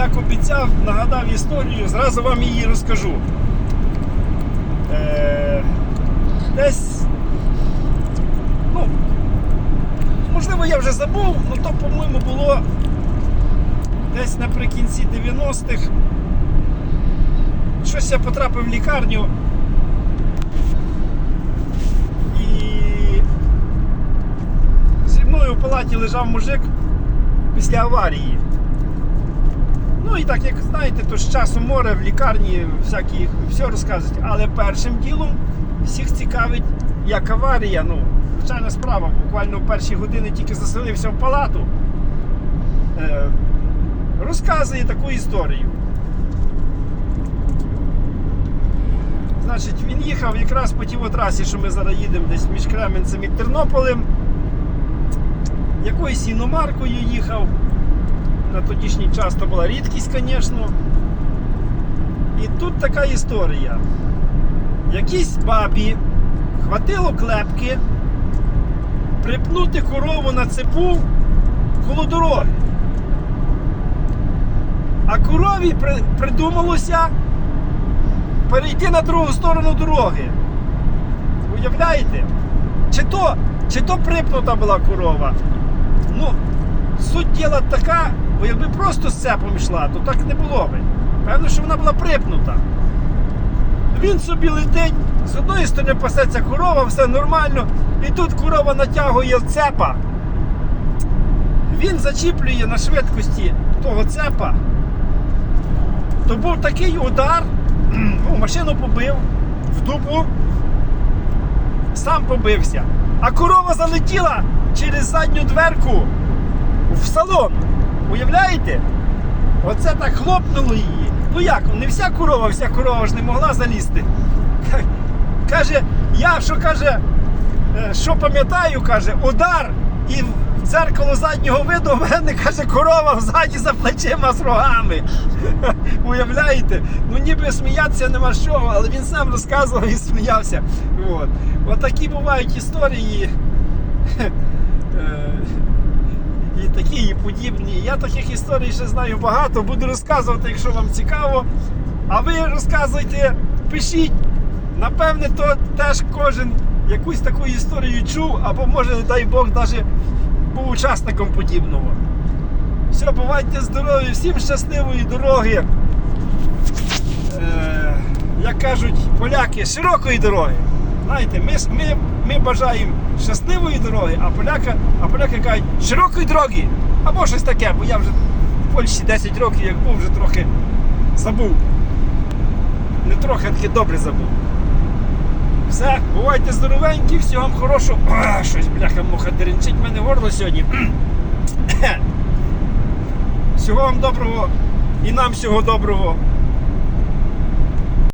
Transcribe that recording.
як обіцяв, нагадав історію, зразу вам її розкажу. Е, десь, ну, можливо, я вже забув, але то, по-моєму, було десь наприкінці 90-х. Щось я потрапив в лікарню. І зі мною в палаті лежав мужик після аварії. Ну і так, як знаєте, то з часу море в лікарні всякі все розказують. Але першим ділом всіх цікавить, як аварія. Ну, звичайна справа. Буквально в перші години тільки заселився в палату. Е, розказує таку історію. Значить, він їхав якраз по тій трасі, що ми зараз їдемо десь між Кременцем і Тернополем. Якоюсь іномаркою їхав. На тодішній час то була рідкість, звісно. І тут така історія. Якійсь бабі хватило клепки припнути корову на цепу коло дороги. А корові придумалося перейти на другу сторону дороги. Уявляєте? Чи то, чи то припнута була корова? Ну, суть діла така, бо якби просто з цепом йшла, то так не було би. Певно, що вона була припнута. Він собі летить, з одної сторони пасеться корова, все нормально, і тут корова натягує цепа. Він зачіплює на швидкості того цепа. То був такий удар, ну, машину побив в дупу, сам побився. А корова залетіла через задню дверку в салон. Уявляєте? Оце так хлопнуло її. Ну як, не вся корова, вся корова ж не могла залізти. Каже, я що каже, е, що пам'ятаю, каже, удар і в дзеркало заднього виду в мене каже, корова взаді за плечима з рогами. Уявляєте? Ну ніби сміятися нема з чого, але він сам розказував і сміявся. От. Отакі бувають історії. І такі, і подібні. Я таких історій ще знаю багато, буду розказувати, якщо вам цікаво. А ви розказуйте, пишіть. Напевне, то теж кожен якусь таку історію чув, або може, дай Бог, навіть був учасником подібного. Все, бувайте здорові, всім щасливої дороги. Е, як кажуть поляки, широкої дороги. Знаєте, ми, ми, ми бажаємо щасливої дороги, а поляка, а поляки кажуть широкої дороги. Або щось таке, бо я вже в Польщі 10 років, як був, вже трохи забув. Не трохи, а таки добре забув. Все, бувайте здоровенькі, всього вам хорошого. А, щось, бляха, муха деренчить мене горло сьогодні. Всього вам доброго і нам всього доброго.